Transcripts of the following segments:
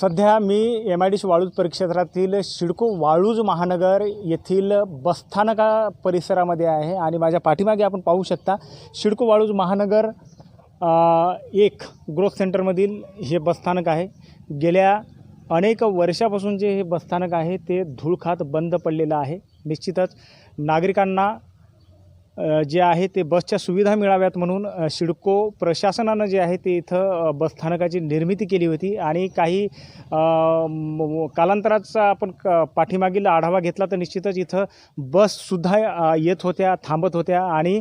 सध्या मी M I D C Waluj परिक्षेत्रातील शिडको Waluj महानगर येथील बसस्थानका परिसरामध्ये आहे आणि माझ्या पाठीमागे आपण पाहू शकता शिडको वाळूज महानगर एक ग्रोथ सेंटरमधील हे बसस्थानक आहे. गेल्या अनेक वर्षापासून जे हे बसस्थानक आहे ते धूळखात बंद पडलेलं आहे. निश्चितच नागरिकांना जे आहे ते बसच्या सुविधा मिळाव्यात म्हणून शिडको सिडको प्रशासनानं जे आहे ते इथं बसस्थानकाची निर्मिती केली होती आणि काही कालांतराचा आपण क पाठीमागील आढावा घेतला तर निश्चितच इथं बससुद्धा येत होत्या थांबत होत्या आणि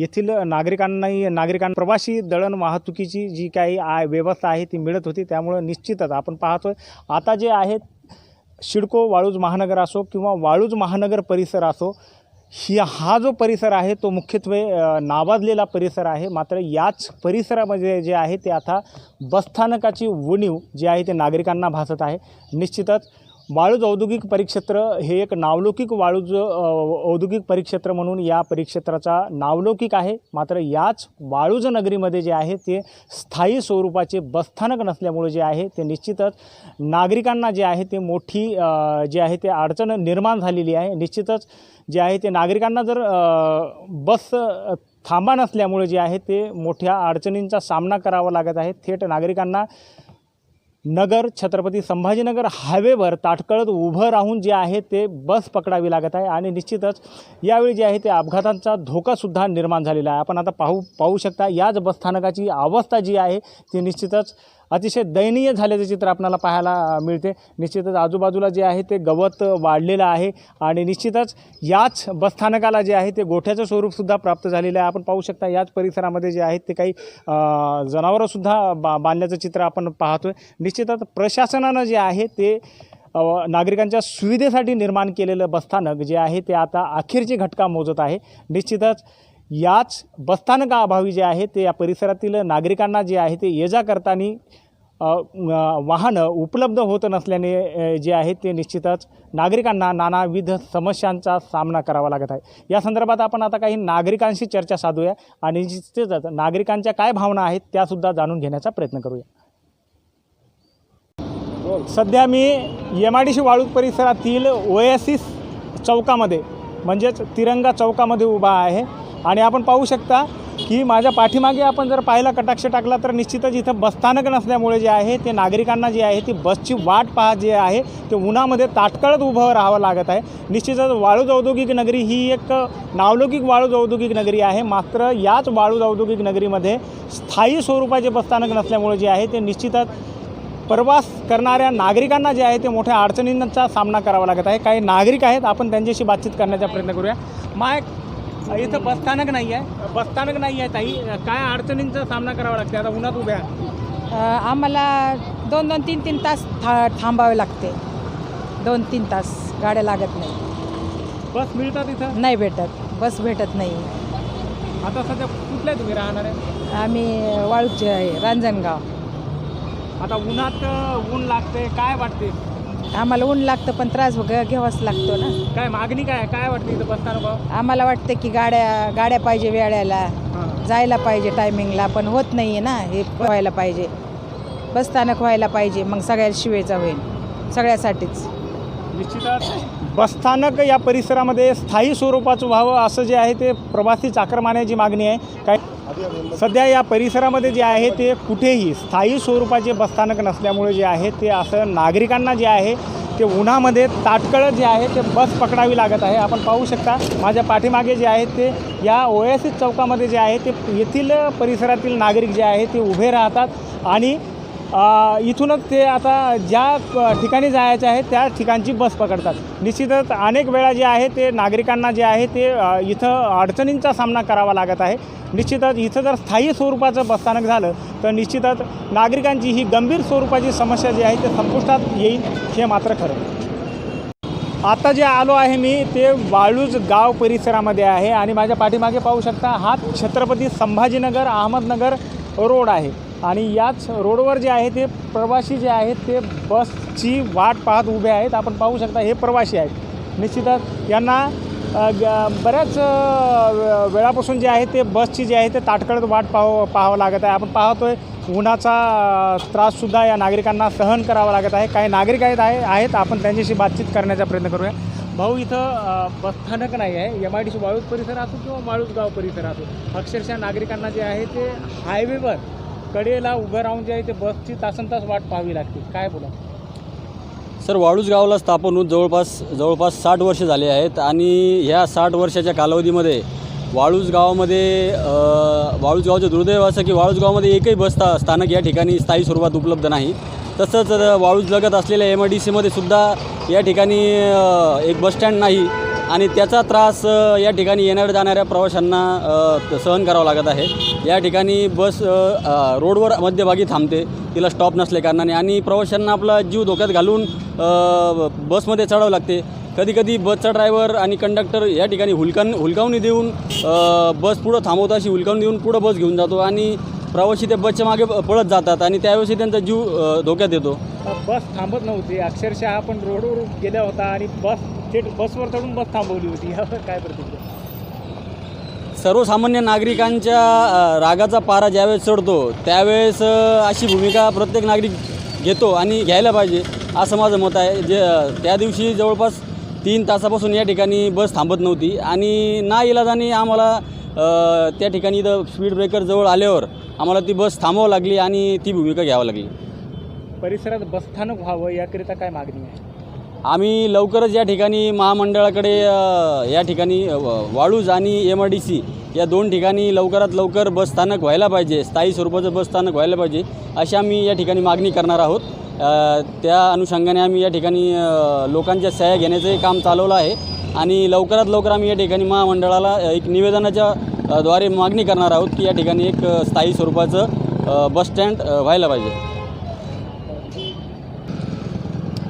येथील नागरिकांनाही नागरिकां प्रवासी दळण वाहतुकीची जी काही आ व्यवस्था आहे ती मिळत होती. त्यामुळं निश्चितच आपण पाहतोय आता जे आहेत शिडको वाळूज महानगर असो किंवा वाळूज महानगर परिसर असो ही हा जो परिसर आहे तो मुख्यत्वे नावाजलेला परिसर आहे. मात्र याच परिसरामध्ये जे आहे ते आता बसस्थानकाची उणीव जी आहे ते नागरिकांना भासत आहे. निश्चितच वाळूज औद्योगिक परिक्षेत्र हे एक नावलौकिक वाळूज औद्योगिक परिक्षेत्र म्हणून या परिक्षेत्राचा नावलौकिक आहे. मात्र याच वाळूज नगरीमध्ये जे आहे ते स्थायी स्वरूपाचे बसस्थानक नसल्यामुळे जे आहे ते निश्चितच नागरिकांना जे आहे ते मोठी जी जे आहे ते अडचण निर्माण झालेली आहे. निश्चितच जे आहे ते नागरिकांना जर बस थांबा नसल्यामुळे जे आहे ते मोठ्या अडचणींचा सामना करावा लागत आहे. थेट नागरिकांना नगर छत्रपती संभाजीनगर हायवेवर ताटकळत उभं राहून जे आहे ते बस पकडावी लागत आहे आणि निश्चितच यावेळी जे आहे ते अपघातांचा धोकासुद्धा निर्माण झालेला आहे. आपण आता पाहू पाहू शकता याच बसस्थानकाची अवस्था जी आहे ती निश्चितच अतिशय दयनीय झाल्याचं चित्र आपल्याला पाहायला मिळते. निश्चितच आजूबाजूला जे आहे ते गवत वाढलेलं आहे आणि निश्चितच याच बसस्थानकाला जे आहे ते गोठ्याचं स्वरूपसुद्धा प्राप्त झालेलं आहे. आपण पाहू शकता याच परिसरामध्ये जे आहेत ते काही जनावरंसुद्धा बा बांधल्याचं चित्र आपण पाहतोय. निश्चितच प्रशासनानं जे आहे ते नागरिकांच्या सुविधेसाठी निर्माण केलेलं बसस्थानक जे आहे ते आता अखेरची घटका मोजत आहे. निश्चितच याच बसस्थानकाअभावी जे आहे ते या परिसरातील नागरिकांना जे आहे ते ये जा करताना वाहनं उपलब्ध होत नसल्याने जे आहे ते निश्चितच नागरिकांना नानाविध समस्यांचा सामना करावा लागत आहे. या संदर्भात आपण आता काही नागरिकांशी चर्चा साधूया आणि निश्चितच नागरिकांच्या काय भावना आहेत त्यासुद्धा जाणून घेण्याचा प्रयत्न करूया. सध्या मी एम आय डी सी परिसरातील ओएसिस चौकामध्ये म्हणजेच तिरंगा चौकामध्ये उभा आहे. आणि आपण पाहू शकता की माझ्या पाठीमागे आपण जर पाहिला कटाक्ष टाकला तर निश्चितच इथं बसस्थानक नसल्यामुळे जे आहे ते नागरिकांना जे आहे ती बसची वाट पाहत जे आहे ते उन्हामध्ये ताटकळत उभं राहावं लागत आहे. निश्चितच वाळूज औद्योगिक नगरी ही एक नावलौकिक वाळूज औद्योगिक नगरी आहे. मात्र याच वाळूज औद्योगिक नगरीमध्ये स्थायी स्वरूपाचे बसस्थानक नसल्यामुळे जे आहे ते निश्चितच प्रवास करणाऱ्या नागरिकांना जे आहे ते मोठ्या अडचणींचा सामना करावा लागत आहे. काही नागरिक आहेत आपण त्यांच्याशी बातचीत करण्याचा प्रयत्न करूया. माय इथं बसस्थानक नाही आहे. बसस्थानक नाही आहे ताई. काय अडचणींचा सामना करावा लागते? आता उन्हात उभ्या. आम्हाला दोन दोन तीन तीन तास था थांबावे लागते. दोन तीन तास गाड्या लागत नाही. बस मिळतात इथं? नाही भेटत. बस भेटत नाही. आता सध्या कुठल्या तुम्ही राहणार आहे? आम्ही वाळूचे आहे रांजणगाव. आता उन्हात ऊन लागते. काय वाटते? आम्हाला ऊन लागतं पण त्रास घ्यावाच लागतो ना. काय मागणी काय? आहे? काय वाटते इथं बसस्थानक आम्हाला वाटतं की गाड्या गाड्या पाहिजे वेळेला. जायला पाहिजे टायमिंगला पण होत नाही आहे ना हे व्हायला पाहिजे. बसस्थानक व्हायला पाहिजे मग सगळ्या शिवेचा होईल. सगळ्यासाठीच. निश्चितच. बसस्थानक या परिसरामध्ये स्थायी स्वरूपाचं व्हावं असं जे आहे ते प्रवासी चाकरमान्याची मागणी आहे काय सध्या या परिसरामध्ये जे आहे ते कुठेही स्थायी स्वरूपाचे बसस्थानक नसल्यामुळे जे आहे ते असं नागरिकांना जे आहे ते उन्हामध्ये ताटकळत जे आहे ते बस पकडावी लागत आहे. आपण पाहू शकता माझ्या पाठीमागे जे आहे ते या ओएसएस चौकामध्ये जे आहे ते येथील परिसरातील नागरिक जे आहे ते उभे राहतात आणि इथूनच ते आता ज्या ठिकाणी जायचे आहे त्या ठिकाणची बस पकडतात. निश्चितच अनेक वेळा जे आहे ते नागरिकांना जे आहे ते इथं अडचणींचा सामना करावा लागत आहे. निश्चितच इथं जर स्थायी स्वरूपाचं बसस्थानक झालं तर निश्चितच नागरिकांची ही गंभीर स्वरूपाची समस्या जी आहे ते संपुष्टात येईल हे मात्र खरं आता जे आलो आहे मी ते वाळूज गाव परिसरामध्ये आहे आणि माझ्या पाठीमागे पाहू शकता हा छत्रपती संभाजीनगर अहमदनगर रोड आहे. आणि याच रोडवर जे आहे ते प्रवासी जे आहेत ते बसची वाट पाहत उभे आहेत. आपण पाहू शकता हे प्रवासी आहेत. निश्चितच यांना बऱ्याच वेळापासून जे आहे ते बसची जी आहे ते ताटकळत वाट पाहावं पाहावं लागत आहे. आपण पाहतोय उन्हाचा त्राससुद्धा या नागरिकांना सहन करावा लागत आहे. काही नागरिक आहेत आहे आहेत. आपण त्यांच्याशी बातचीत करण्याचा प्रयत्न करूया. भाऊ इथं बसस्थानक नाही आहे. M I D C Waluj परिसर असो किंवा वाळूज परिसर असो अक्षरशः नागरिकांना जे आहे ते हायवेवर कडेला उभं राहून जे आहे ते बसची तासन तास वाट पाहावी लागते. काय बोला सर वाळूज गावाला स्थापन होऊन जवळपास जवळपास साठ वर्ष झाले आहेत आणि ह्या साठ वर्षाच्या कालावधीमध्ये वाळूज गावामध्ये वाळूज गावचं दुर्दैव असं की वाळूज गावामध्ये एकही बस स्थानक या ठिकाणी स्थायी स्वरूपात उपलब्ध नाही. तसंच वाळूज लगत असलेल्या एम आय डी सीमध्ये सुद्धा या ठिकाणी एक बसस्टँड नाही. आणि त्याचा त्रास या ठिकाणी येणाऱ्या जाणाऱ्या प्रवाशांना सहन करावा लागत आहे. या ठिकाणी बस रोडवर मध्यभागी थांबते. तिला स्टॉप नसल्या कारणाने आणि प्रवाशांना आपला जीव धोक्यात घालून बसमध्ये चढावं लागते. कधी कधी बसचा ड्रायव्हर आणि कंडक्टर या ठिकाणी हुलकान हुलकावणी देऊन बस पुढं थांबवतो. अशी हुलकावणी देऊन पुढं बस घेऊन जातो आणि प्रवासी त्या बसच्या मागे पळत जातात आणि त्यावेळी त्यांचा जीव धोक्यात येतो. बस थांबत नव्हती. अक्षरशः आपण रोडवर गेल्या होता आणि बस थेट बसवर चढून बस थांबवली होती. यावर काय प्रतिक्रिया? सर्वसामान्य नागरिकांच्या अ, रागाचा पारा ज्यावेळेस चढतो त्यावेळेस अ, अशी भूमिका प्रत्येक नागरिक घेतो आणि घ्यायला पाहिजे असं माझं मत आहे. जे त्या दिवशी जवळपास तीन तासापासून या ठिकाणी बस थांबत नव्हती आणि ना इलाजाने आम्हाला अ, त्या ठिकाणी इथं स्पीड ब्रेकर जवळ आल्यावर आम्हाला ती बस थांबवावं लागली आणि ती भूमिका घ्यावी लागली. परिसरात बसस्थानक व्हावं याकरिता काय मागणी आहे? आम्ही लवकरच या ठिकाणी महामंडळाकडे या ठिकाणी वाळूज आणि एम आर डी सी या दोन ठिकाणी लवकरात लवकर बसस्थानक व्हायला पाहिजे स्थायी स्वरूपाचं बसस्थानक व्हायला पाहिजे अशी आम्ही या ठिकाणी मागणी करणार आहोत. त्या अनुषंगाने आम्ही या ठिकाणी लोकांच्या सह्या घेण्याचंही काम चालवलं आहे आणि लवकरात लवकर आम्ही या ठिकाणी महामंडळाला एक निवेदनाच्या द्वारे मागणी करणार आहोत की या ठिकाणी एक स्थायी स्वरूपाचं बस बसस्टँड व्हायला पाहिजे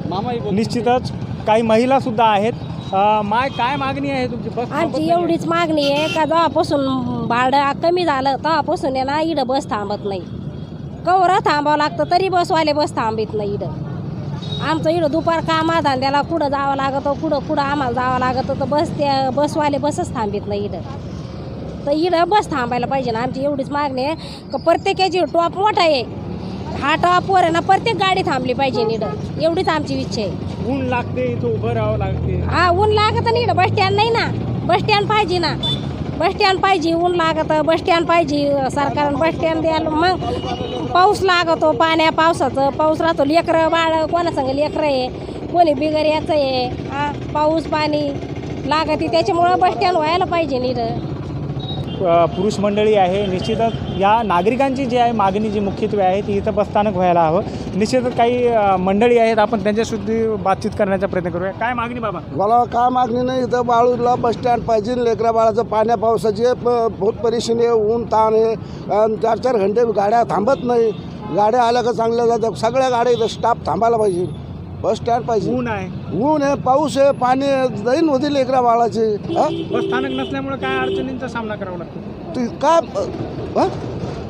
मामा एक निश्चितच काही महिला सुद्धा आहेत. अ, माय काय मागणी आहे तुमची? बस थांबत आमची. एवढीच मागणी आहे का जेव्हापासून भाडं कमी झालं तेव्हापासून आहे ना इडं बस थांबत नाही. कवरं थांबावं लागतं तरी बसवाले बस थांबित नाही इडं. आमचं इडं दुपार कामा धंद्याला कुठं जावं लागतं कुठं कुठं आम्हाला जावं लागतं तर बस त्या बसवाले बसच थांबित नाही इडं. तर इडं बस थांबायला पाहिजे ना आमची एवढीच मागणी आहे. का प्रत्येकाची टॉप मोठा आहे. हा टॉपवर आहे ना प्रत्येक गाडी थांबली पाहिजे इडं एवढीच आमची इच्छा आहे. ऊन लागते इथं उभं राहावं लागते. हा ऊन लागत नाही बस स्टँड नाही ना. बस स्टँड पाहिजे ना. बस स्टँड पाहिजे ऊन लागत बस स्टँड पाहिजे सरकारनं बस स्टँड द्यायला मग पाऊस लागतो पाण्या पावसाचं पाऊस राहतो. लेकरं बाळ कोणा संग लेकरं आहे? कोणी बिगर याचं आहे? हा पाऊस पाणी लागते त्याच्यामुळं बस स्टँड व्हायला पाहिजे अ, पुरुष मंडळी आहे. निश्चितच या नागरिकांची जी आहे मागणी जी मुख्यत्वे आहे ती इथं बसस्थानक व्हायला हवं. निश्चितच काही मंडळी आहेत आपण त्यांच्यासुद्धी बातचीत करण्याचा प्रयत्न करूया. काय मागणी बाबा? मला काय मागणी नाही इथं बाळूला बस स्टँड पाहिजे. लेकरा बाळाचं पाण्या पावसाची प- बहुत परेशानी आहे ऊन ताण आहे. आणि चार चार घंटे गाड्या थांबत नाही. गाड्या आल्या का चांगल्या जातात. सगळ्या गाड्या इथं स्टाफ थांबायला पाहिजे. बस स्टँड पाहिजे. ऊन आहे. ऊन आहे पाऊस आहे पाणी आहे, दैन होती लेकरा बाळाची. हा? बसस्थानक नसल्यामुळे काय अडचणींचा सामना करावा लागतो? ती काय हा?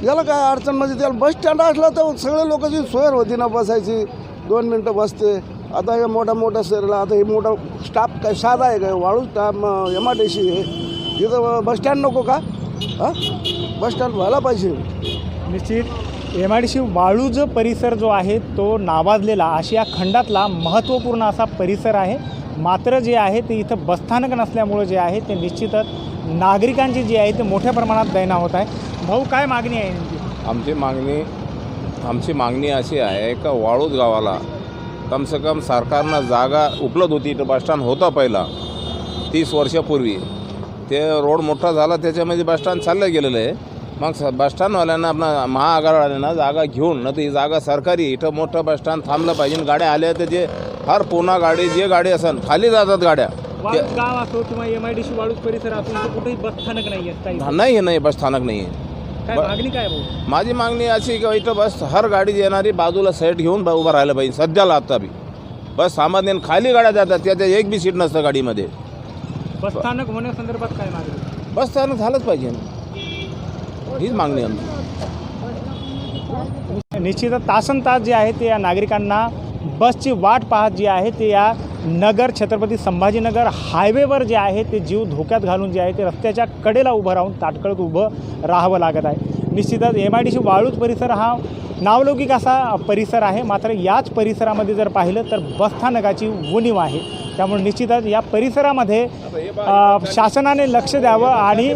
याला काय अडचण म्हणजे त्याला बस स्टँड असलं तर सगळ्या लोकांची सोय होती ना बसायची दोन मिनटं बसते. आता हे मोठा मोठा शहराला आता हे मोठा स्टाफ काय साधा आहे काय? वाळू staff M I D C आहे इथं बस स्टँड नको का? हां? बस स्टँड व्हायला पाहिजे. निश्चित. M I D C Waluj परिसर जो आहे तो नावाजलेला आशिया खंडातला महत्त्वपूर्ण असा परिसर आहे. मात्र जे आहे ते इथं बसस्थानक नसल्यामुळं जे आहे ते निश्चितच नागरिकांची जी आहे ते मोठ्या प्रमाणात दैना होत आहे. भाऊ काय मागणी आहे आमची मागणी आमची मागणी अशी आहे का वाळूज गावाला कम से कम सरकारनं जागा उपलब्ध होती इथं बसस्टँड होता पहिला. तीस वर्षापूर्वी. ते रोड मोठा झाला त्याच्यामध्ये बसस्टँड चाललं गेलेलं. आहे मग स बसस्टँडवाल्यांना आपला महाआघाडवाल्यांना जागा घेऊन ना तर ही जागा सरकारी. इथं मोठं बसस्टँड थांबलं पाहिजे. गाड्या आल्या तर जे फार पुन्हा गाडी जे गाडी असेल खाली जातात गाड्या. वाळूज गाव असो किंवा M I D C Waluj परिसर असो इथं कुठेही बसस्थानक नाही आहे काही. नाही हे नाही बसस्थानक नाही आहे. काय ब- मागणी काय आहे भाऊ? माझी मागणी अशी की इथं बस हर गाडी येणारी बाजूला सेट घेऊन ब- उभं राहिलं पाहिजे सध्याला आत्ता बी. बस सामान्य खाली गाड्या जातात त्याच्या एक बी सीट नसतं गाडीमध्ये. बसस्थानक होण्यासंदर्भात काय मागणी? बस स्थानक झालंच पाहिजे. हीच मागणी आमची. निश्चितच तासन तास जे आहे ते या नागरिकांना बसची वाट पाहत जी आहे ते या नगर छत्रपती संभाजीनगर हायवेवर जे आहे ते जीव धोक्यात घालून जे आहे ते रस्त्याच्या कडेला उभं राहून ताटकळत उभं राहावं लागत आहे. निश्चितच M I D C Waluj परिसर हा नावलौकिक असा परिसर आहे. मात्र याच परिसरामध्ये जर पाहिलं तर बसस्थानकाची उणीव आहे. त्यामुळे निश्चितच या परिसरामध्ये शासनाने लक्ष द्यावं आणि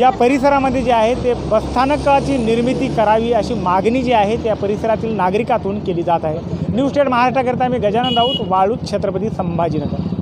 या परिसरामध्ये जे आहे ते बसस्थानकाची निर्मिती करावी अशी मागणी जी आहे त्या परिसरातील नागरिकातून केली जात आहे. न्यूज स्टेट महाराष्ट्राकरता मी गजानन राऊत वाळूत छत्रपती संभाजीनगर.